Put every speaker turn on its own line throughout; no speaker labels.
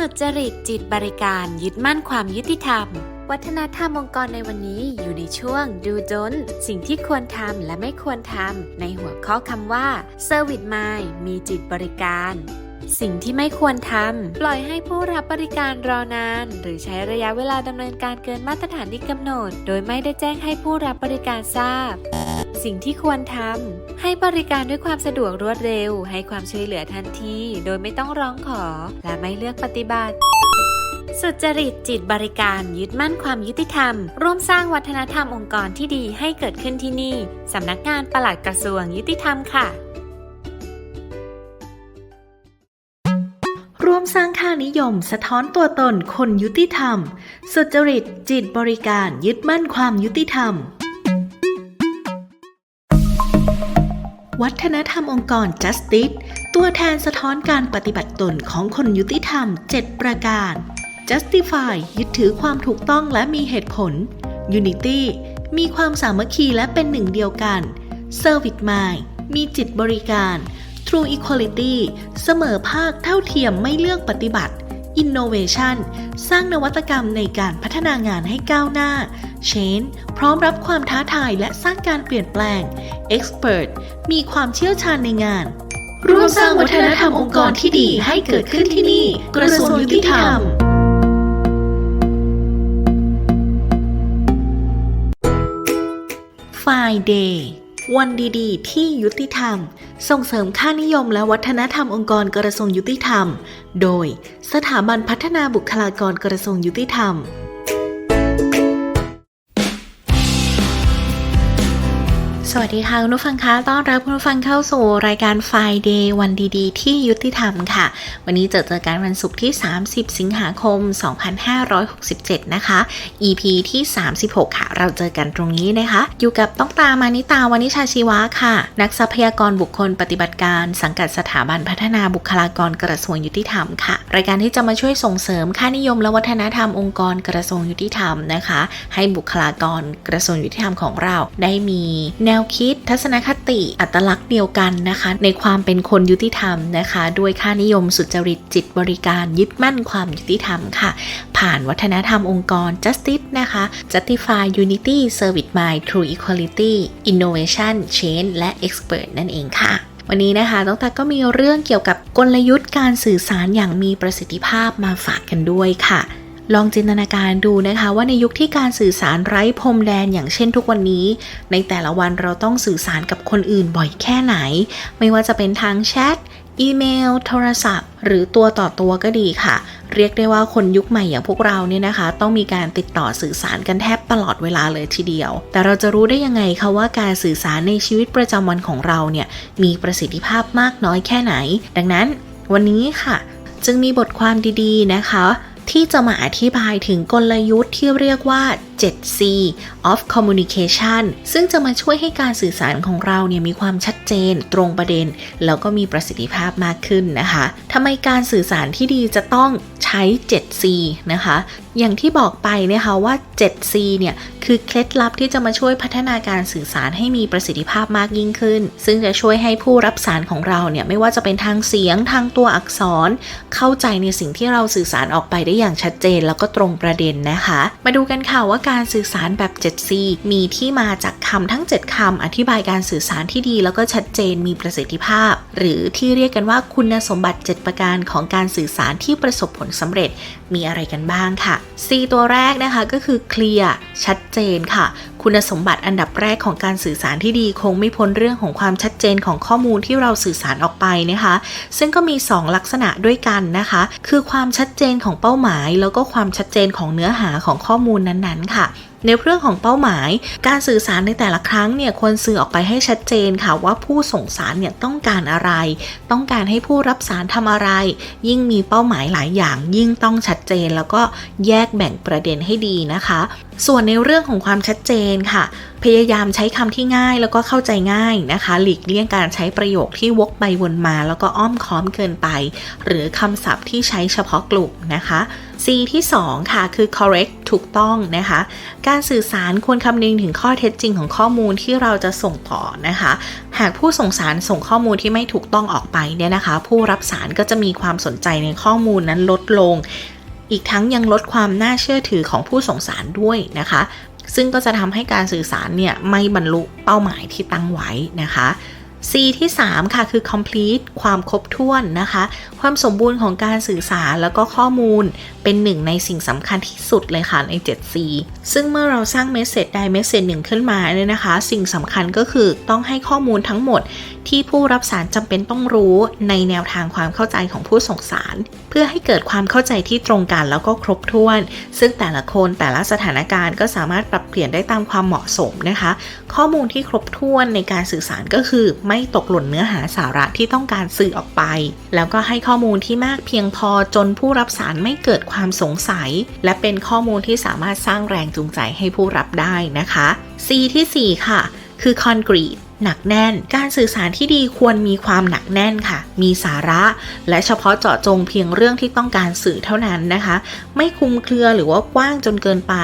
สุดจริตจิตบริการยึดมั่นความยุติธรรม วัฒนธรรมองค์กรในวันนี้อยู่ในช่วงดูจน สิ่งที่ควรทำและไม่ควรทำในหัวข้อคำว่า Service Mind มีจิตบริการสิ่งที่ไม่ควรทำ ปล่อยให้ผู้รับบริการรอนาน หรือใช้ระยะเวลาดำเนินการเกินมาตรฐานที่กำหนด โดยไม่ได้แจ้งให้ผู้รับบริการทราบ สิ่งที่ควรทำ ให้บริการด้วยความสะดวกรวดเร็ว ให้ความช่วยเหลือทันที โดยไม่ต้องร้องขอ และไม่เลือกปฏิบัติสุจริตจิตบริการยึดมั่นความยุติธรรม ร่วมสร้างวัฒนธรรมองค์กรที่ดีให้เกิดขึ้นที่นี่ สำนักงานปลัดกระทรวงยุติธรรมค่ะ
ร่วมสร้างค่านิยม สะท้อนตัวตนคนยุติธรรม สุจริตจิตบริการยึดมั่นความยุติธรรม วัฒนธรรมองค์กร Justice ตัวแทนสะท้อนการปฏิบัติตนของคนยุติธรรม 7 ประการ Justify ยึดถือความถูกต้องและมีเหตุผล Unity มีความสามัคคีและเป็นหนึ่งเดียวกัน Service Mind มีจิตบริการ True Equality เสมอภาคเท่าเทียมไม่เลือกปฏิบัติ Innovation สร้างนวัตกรรมในการพัฒนางานให้ก้าวหน้า Change พร้อมรับความท้าทายและสร้างการเปลี่ยนแปลง Expert มีความเชี่ยวชาญในงาน ร่วมสร้างวัฒนธรรมองค์กรที่ดีให้เกิดขึ้นที่นี่ กระทรวงยุติธรรม Friday วันดีๆ ที่ยุติธรรม ส่งเสริมค่านิยมและวัฒนธรรมองค์กรกระทรวงยุติธรรม โดยสถาบันพัฒนาบุคลากรกระทรวงยุติธรรม สวัสดีค่ะคุณผู้ฟังคะต้อนรับคุณผู้ฟังเข้าสู่รายการ Friday วันดีๆ ที่ยุติธรรมค่ะ วันนี้เจอเจอกันวันศุกร์ที่ 30 สิงหาคม 2567 นะคะ EP ที่ 36 ค่ะ เราเจอกันตรงนี้นะคะ อยู่กับต้องตามานิตาวานิชาชีวะค่ะ นักทรัพยากรบุคคลปฏิบัติการ สังกัดสถาบันพัฒนาบุคลากรกระทรวงยุติธรรมค่ะ รายการที่จะมาช่วยส่งเสริมค่านิยมและวัฒนธรรมองค์กรกระทรวงยุติธรรมนะคะ ให้บุคลากรกระทรวงยุติธรรมของเราได้มีแนวคิด ทัศนคติอัตลักษณ์เดียวกันนะคะ ในความเป็นคนยุติธรรมนะคะ ด้วยค่านิยมสุจริตจิตบริการยึดมั่นความยุติธรรมค่ะ ผ่านวัฒนธรรมองค์กร Justice นะคะ Justify Unity Service Mind True Equality Innovation Change และ Expert นั่นเองค่ะวันนี้นะคะต้องตาก็มีเรื่องเกี่ยวกับกลยุทธ์การสื่อสารอย่างมีประสิทธิภาพมาฝากกันด้วยค่ะ ลองจินตนาการดูนะคะว่าในยุคที่การสื่อสารไร้พรมแดนอย่างเช่นทุกวันนี้ ในแต่ละวันเราต้องสื่อสารกับคนอื่นบ่อยแค่ไหน ไม่ว่าจะเป็นทางแชทอีเมล โทรศัพท์ หรือตัวต่อตัวก็ดีค่ะ เรียกได้ว่าคนยุคใหม่อย่างพวกเราเนี่ยนะคะ ต้องมีการติดต่อสื่อสารกันแทบตลอดเวลาเลยทีเดียว แต่เราจะรู้ได้ยังไงคะว่าการสื่อสารในชีวิตประจำวันของเราเนี่ยมีประสิทธิภาพมากน้อยแค่ไหน ดังนั้น วันนี้ค่ะ จึงมีบทความดีๆนะคะ ที่จะมาอธิบายถึงกลยุทธ์ที่เรียกว่า 7C of Communication ซึ่งจะมาช่วยให้การสื่อสารของเราเนี่ยมีความชัดเจนตรงประเด็น แล้วก็มีประสิทธิภาพมากขึ้นนะคะทำไมการสื่อสารที่ดีจะต้องใช้ 7C นะคะ อย่างที่บอกไปนะคะว่า 7C เนี่ยคือเคล็ดลับที่จะมาช่วยพัฒนาการสื่อสารให้มีประสิทธิภาพมากยิ่งขึ้น ซึ่งจะช่วยให้ผู้รับสารของเราเนี่ยไม่ว่าจะเป็นทางเสียงทางตัวอักษร เข้าใจในสิ่งที่เราสื่อสารออกไปได้อย่างชัดเจนแล้วก็ตรงประเด็นนะคะ มาดูกันค่ะว่าการสื่อสารแบบ 7C มีที่มาจากคำทั้ง 7คำอธิบายการสื่อสารที่ดี แล้วก็ชัดเจนมีประสิทธิภาพ หรือที่เรียกกันว่าคุณสมบัติ 7 ประการของการสื่อสารที่ประสบผลสำเร็จมีอะไรกันบ้างค่ะ C ตัวแรกนะคะก็คือเคลียร์ชัดเจนค่ะ คุณสมบัติอันดับแรกของการสื่อสารที่ดีคงไม่พ้นเรื่องของความชัดเจนของข้อมูลที่เราสื่อสารออกไปนะคะ ซึ่งก็มี 2 ลักษณะด้วยกันนะคะ คือความชัดเจนของเป้าหมาย แล้วก็ความชัดเจนของเนื้อหาของข้อมูลนั้นๆ ค่ะในเรื่องของเป้าหมาย การสื่อสารในแต่ละครั้งเนี่ยควรสื่อออกไปให้ชัดเจนค่ะว่าผู้ส่งสารเนี่ยต้องการอะไร ต้องการให้ผู้รับสารทำอะไร ยิ่งมีเป้าหมายหลายอย่าง ยิ่งต้องชัดเจนแล้วก็แยกแบ่งประเด็นให้ดีนะคะส่วนในเรื่องของความชัดเจนค่ะ พยายามใช้คำที่ง่ายแล้วก็เข้าใจง่ายนะคะ หลีกเลี่ยงการใช้ประโยคที่วกไปวนมา แล้วก็อ้อมค้อมเกินไป หรือคำศัพท์ที่ใช้เฉพาะกลุ่มนะคะ C ที่ 2 ค่ะคือ correct ถูกต้องนะคะ การสื่อสารควรคำนึงถึงข้อเท็จจริงของข้อมูลที่เราจะส่งต่อนะคะ หากผู้ส่งสารส่งข้อมูลที่ไม่ถูกต้องออกไปเนี่ยนะคะ ผู้รับสารก็จะมีความสนใจในข้อมูลนั้นลดลง อีกทั้งยังลดความน่าเชื่อถือของผู้ส่งสารด้วยนะคะ ซึ่งก็จะทำให้การสื่อสารเนี่ยไม่บรรลุเป้าหมายที่ตั้งไว้นะคะ C ที่ 3 ค่ะคือ complete ความครบถ้วนนะคะ ความสมบูรณ์ของการสื่อสารแล้วก็ข้อมูลเป็นหนึ่งในสิ่งสำคัญที่สุดเลยค่ะใน 7C ซึ่งเมื่อเราสร้างเมสเซจใดเมสเซจหนึ่งขึ้นมาเนี่ยนะคะ สิ่งสำคัญก็คือต้องให้ข้อมูลทั้งหมด ที่ผู้รับสารจำเป็นต้องรู้ในแนวทางความเข้าใจของผู้ส่งสาร เพื่อให้เกิดความเข้าใจที่ตรงกันแล้วก็ครบถ้วน ซึ่งแต่ละคนแต่ละสถานการณ์ก็สามารถปรับเปลี่ยนได้ตามความเหมาะสมนะคะ ข้อมูลที่ครบถ้วนในการสื่อสารก็คือไม่ตกหล่นเนื้อหาสาระที่ต้องการสื่อออกไป แล้วก็ให้ข้อมูลที่มากเพียงพอจนผู้รับสารไม่เกิดความสงสัย และเป็นข้อมูลที่สามารถสร้างแรงจูงใจให้ผู้รับได้นะคะ C ที่ 4 ค่ะ คือ concrete หนักแน่น การสื่อสารที่ดีควรมีความหนักแน่นค่ะ มีสาระ และเฉพาะเจาะจงเพียงเรื่องที่ต้องการสื่อเท่านั้นนะคะ ไม่คุมเครือหรือว่ากว้างจนเกินไป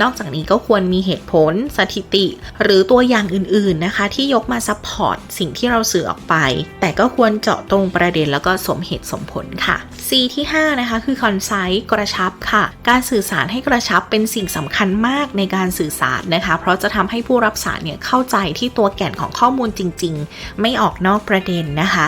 นอกจากนี้ก็ควรมีเหตุผล สถิติ หรือตัวอย่างอื่นๆนะคะ ที่ยกมาซัพพอร์ตสิ่งที่เราสื่อออกไป แต่ก็ควรเจาะตรงประเด็นแล้วก็สมเหตุสมผลค่ะ C ที่ 5 นะคะ คือ concise กระชับค่ะ การสื่อสารให้กระชับเป็นสิ่งสำคัญมากในการสื่อสารนะคะ เพราะจะทำให้ผู้รับสารเนี่ยเข้าใจที่ตัวแก่นของข้อมูลจริง ๆ ไม่ออกนอกประเด็นนะคะ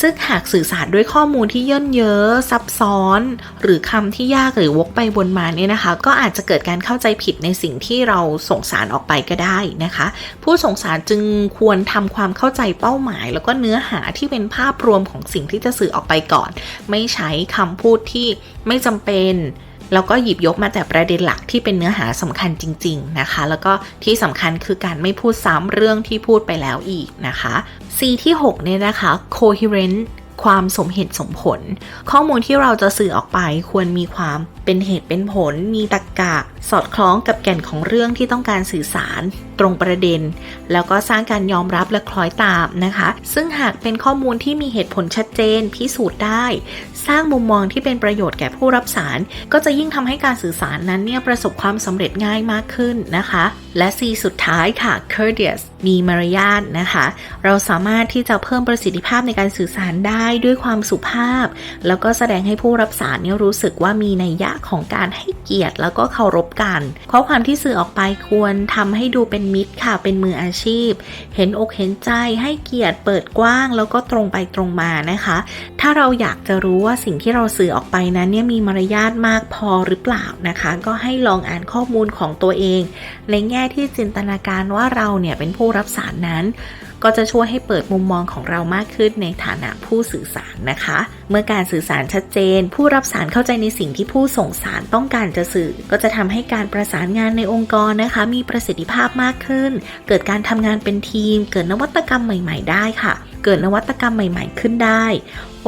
ซึ่งหากสื่อสารด้วยข้อมูลที่ย่นเยอะซับซ้อน หรือคำที่ยากหรือวกไปวนมาเนี่ยนะคะ ก็อาจจะเกิดการเข้าใจผิดในสิ่งที่เราส่งสารออกไปก็ได้นะคะ ผู้ส่งสารจึงควรทำความเข้าใจเป้าหมาย แล้วก็เนื้อหาที่เป็นภาพรวมของสิ่งที่จะสื่อออกไปก่อน ไม่ใช้คำพูดที่ไม่จำเป็นแล้วก็หยิบยกมาแต่ประเด็นหลักที่เป็นเนื้อหาสำคัญจริง ๆนะคะ แล้วก็ที่สำคัญคือการไม่พูดซ้ำเรื่องที่พูดไปแล้วอีกนะคะ ที่ 6 เนี่ยนะคะ coherent ความสมเหตุสมผล ข้อมูลที่เราจะสื่อออกไปควรมีความเป็นเหตุเป็นผล มีตรรกะ สอดคล้องกับแก่นของเรื่องที่ต้องการสื่อสาร ตรงประเด็น แล้วก็สร้างการยอมรับและคล้อยตามนะคะ ซึ่งหากเป็นข้อมูลที่มีเหตุผลชัดเจน พิสูจน์ได้ สร้างมุมมองที่เป็นประโยชน์แก่ผู้รับสาร ก็จะยิ่งทำให้การสื่อสารนั้นเนี่ยประสบความสำเร็จง่ายมากขึ้นนะคะ และ C สุดท้ายค่ะ courteous มีมารยาทนะคะ เราสามารถที่จะเพิ่มประสิทธิภาพในการสื่อสารได้ด้วยความสุภาพ แล้วก็แสดงให้ผู้รับสารเนี่ยรู้สึกว่ามีนัยยะของการให้เกียรติแล้วก็เคารพกัน ข้อความที่สื่อออกไปควรทำให้ดูเป็นมิตรค่ะเป็นมืออาชีพ เห็นอกเห็นใจให้เกียรติเปิดกว้าง แล้วก็ตรงไปตรงมานะคะ ถ้าเราอยากจะรู้ว่าสิ่งที่เราสื่อออกไปนั้นเนี่ยมีมารยาทมากพอหรือเปล่านะคะ ก็ให้ลองอ่านข้อมูลของตัวเอง ในแง่ที่จินตนาการว่าเราเนี่ยเป็นผู้รับสารนั้น ก็จะช่วยให้เปิดมุมมองของเรามากขึ้นในฐานะผู้สื่อสารนะคะ เมื่อการสื่อสารชัดเจน ผู้รับสารเข้าใจในสิ่งที่ผู้ส่งสารต้องการจะสื่อ ก็จะทำให้การประสานงานในองค์กรนะคะ มีประสิทธิภาพมากขึ้น เกิดการทำงานเป็นทีม เกิดนวัตกรรมใหม่ ๆ ได้ค่ะ เกิดนวัตกรรมใหม่ ๆ ขึ้นได้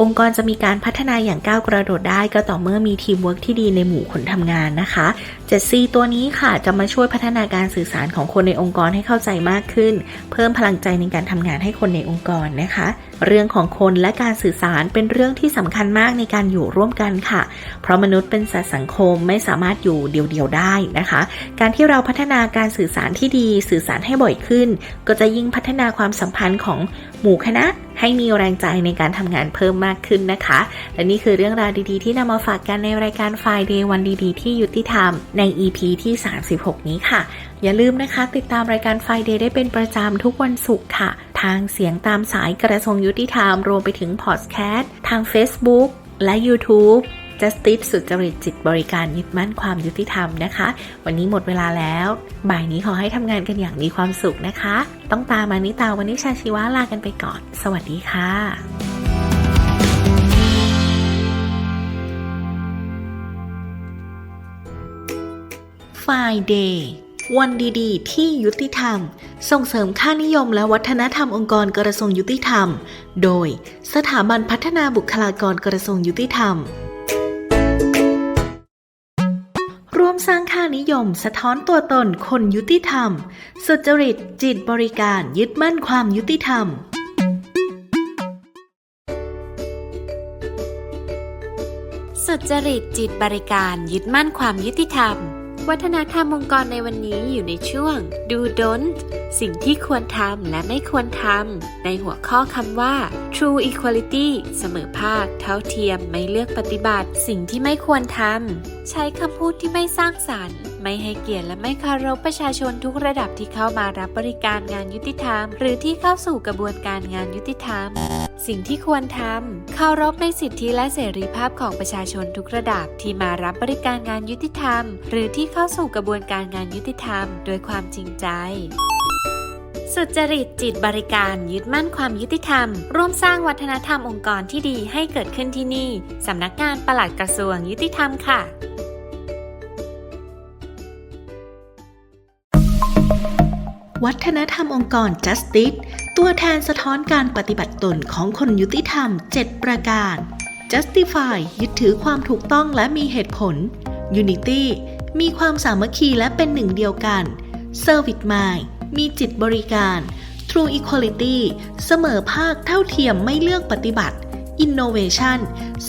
องค์กรจะมีการพัฒนาอย่างก้าวกระโดดได้ ก็ต่อเมื่อมีทีมเวิร์กที่ดีในหมู่คนทำงานนะคะ 7C ตัวนี้ค่ะจะมาช่วยพัฒนาการสื่อสารของคนในองค์กรให้เข้าใจมากขึ้น เพิ่มพลังใจในการทำงานให้คนในองค์กรนะคะ เรื่องของคนและการสื่อสารเป็นเรื่องที่สำคัญมากในการอยู่ร่วมกันค่ะ เพราะมนุษย์เป็นสัตว์สังคมไม่สามารถอยู่เดียวๆได้นะคะ การที่เราพัฒนาการสื่อสารที่ดี สื่อสารให้บ่อยขึ้น ก็จะยิ่งพัฒนาความสัมพันธ์ของ หมู่คณะให้มีแรงใจในการทำงานเพิ่มมากขึ้นนะคะ และนี่คือเรื่องราวดีๆ ที่นำมาฝากกันในรายการ Friday วันดีๆ ที่ยุติธรรมใน EP ที่ 36 นี้ค่ะ อย่าลืมนะคะ ติดตามรายการ Friday ได้เป็นประจำทุกวันศุกร์ค่ะ ทางเสียงตามสายกระทรวงยุติธรรมรวมไปถึงพอดแคสต์ทาง Facebook และ YouTube Justice สุดจริตจิตบริการยึดมั่นความยุติธรรมนะคะ วันนี้หมดเวลาแล้ว บ่ายนี้ขอให้ทำงานกันอย่างมีความสุขนะคะ ต้องตามานิตาวันนี้ชาชีวะลากันไปก่อน สวัสดีค่ะ Friday วันดีๆ ที่ยุติธรรม ส่งเสริมค่านิยมและวัฒนธรรมองค์กรกระทรวงยุติธรรม โดยสถาบันพัฒนาบุคลากรกระทรวงยุติธรรม มสร้างค่านิยม สะท้อนตัวตนคนยุติธรรม สุจริต จิตบริการยึดมั่นความยุติธรรม
สุจริตจิตบริการยึดมั่นความยุติธรรม วัฒนธรรมองค์กรในวันนี้อยู่ในช่วงดูดนสิ่งที่ควรทำและไม่ควรทำ ในหัวข้อคำว่า True Equality เสมอภาค เท่าเทียม ไม่เลือกปฏิบัติ สิ่งที่ไม่ควรทำ ใช้คำพูดที่ไม่สร้างสรรค์ ไม่ให้เกียรติและไม่เคารพประชาชนทุกระดับที่เข้ามารับบริการงานยุติธรรม หรือที่เข้าสู่กระบวนการงานยุติธรรม สิ่งที่ควรทำเคารพในสิทธิและเสรีภาพของประชาชนทุกระดับที่มารับบริการงานยุติธรรม หรือที่เข้าสู่กระบวนการงานยุติธรรม โดยความจริงใจสุจริตจิตบริการยึดมั่นความยุติธรรม ร่วมสร้างวัฒนธรรมองค์กรที่ดีให้เกิดขึ้นที่นี่ สำนักงานปลัดกระทรวงยุติธรรมค่ะ
วัฒนธรรมองค์กร Justice ตัวแทนสะท้อนการปฏิบัติตนของคนยุติธรรม 7 ประการ Justify ยึดถือความถูกต้องและมีเหตุผล Unity มีความสามัคคีและเป็นหนึ่งเดียวกัน Service Mind มีจิตบริการ True Equality เสมอภาคเท่าเทียมไม่เลือกปฏิบัติ Innovation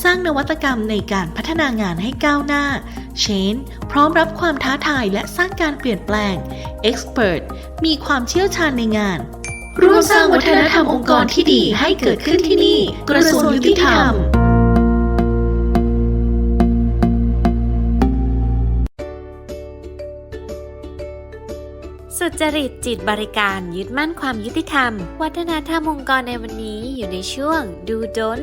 สร้างนวัตกรรมในการพัฒนางานให้ก้าวหน้า Change พร้อมรับความท้าทายและสร้างการเปลี่ยนแปลง Expert มีความเชี่ยวชาญในงาน ร่วมสร้างวัฒนธรรมองค์กรที่ดีให้เกิดขึ้นที่นี่ กระทรวงยุติธรรม
สุจริตจิตบริการยึดมั่นความยุติธรรม วัฒนธรรมองค์กรในวันนี้อยู่ในช่วง ดูดน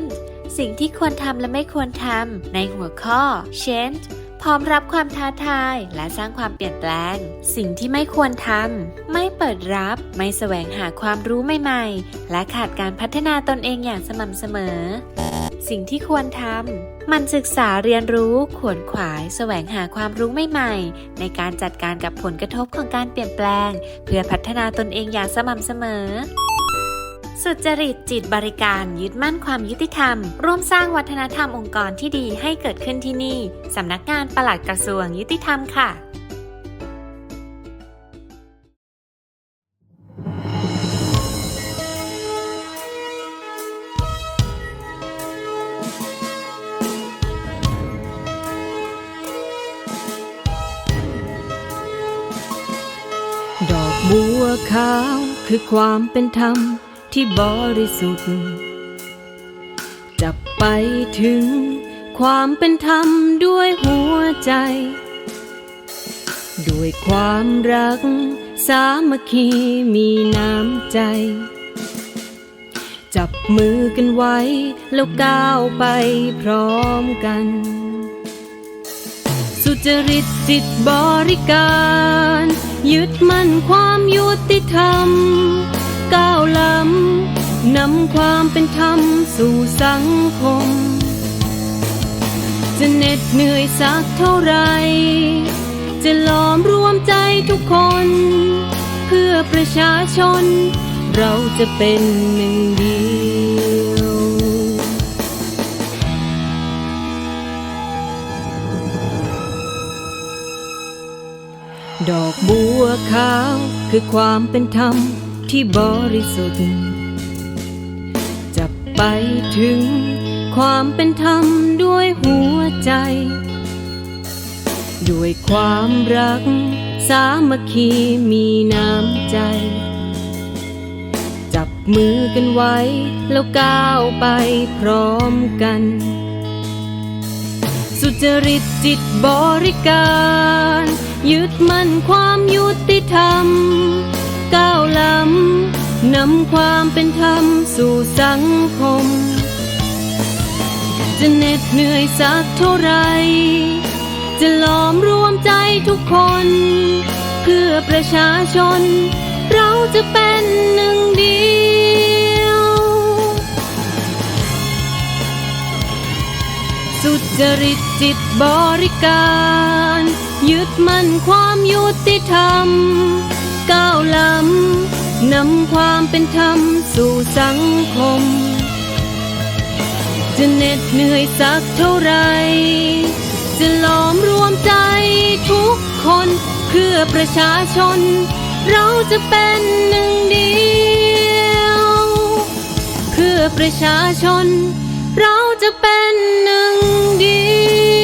สิ่งที่ควรทำและไม่ควรทำในหัวข้อ change พร้อมรับความท้าทายและสร้างความเปลี่ยนแปลง สิ่งที่ไม่ควรทำไม่เปิดรับ ไม่แสวงหาความรู้ใหม่ ๆ และขาดการพัฒนาตนเองอย่างสม่ำเสมอ สิ่งที่ควรทำ มันศึกษาเรียนรู้ขวนขวาย แสวงหาความรู้ใหม่ ๆ ในการจัดการกับผลกระทบของการเปลี่ยนแปลง เพื่อพัฒนาตนเองอย่างสม่ำเสมอสุจริตจิตบริการยึดมั่นความยุติธรรม ร่วมสร้างวัฒนธรรมองค์กรที่ดีให้เกิดขึ้นที่นี่ สำนักงานปลัดกระทรวงยุติธรรมค่ะ
ขาวคือความเป็นธรรมที่บริสุทธิ์จะไปถึงความเป็นธรรมด้วยหัวใจ ด้วยความรัก สามัคคีมีน้ำใจ จับมือกันไว้ แล้วก้าวไปพร้อมกัน สุจริตจิตบริการ ยึดมั่นความยุติธรรม ก้าวล้ำนำความเป็นธรรมสู่สังคม จะเหน็ดเหนื่อยสักเท่าไร จะล้อมรวมใจทุกคน เพื่อประชาชน เราจะเป็นหนึ่งเดียว ดอกบัวขาวคือความเป็นธรรมที่บริสุทธิ์จะไปถึงความเป็นธรรมด้วยหัวใจ ด้วยความรัก สามัคคีมีน้ำใจ จับมือกันไว้แล้วก้าวไปพร้อมกัน จริตจิตบริการ ยึดมั่นความยุติธรรม ก้าวล้ำนำความเป็นธรรมสู่สังคม จะเหน็ดเหนื่อยสักเท่าไร จะล้อมรวมใจทุกคน เพื่อประชาชน เราจะเป็นหนึ่งเดียว จริตจิตบริการ ยึดมั่นความยุติธรรม ก้าวล้ำนำความเป็นธรรมสู่สังคม จะเหน็ดเหนื่อยสักเท่าไร จะล้อมรวมใจทุกคนเพื่อประชาชน เราจะเป็นหนึ่งเดียว เพื่อประชาชน เราจะเป็นหนึ่งเดียว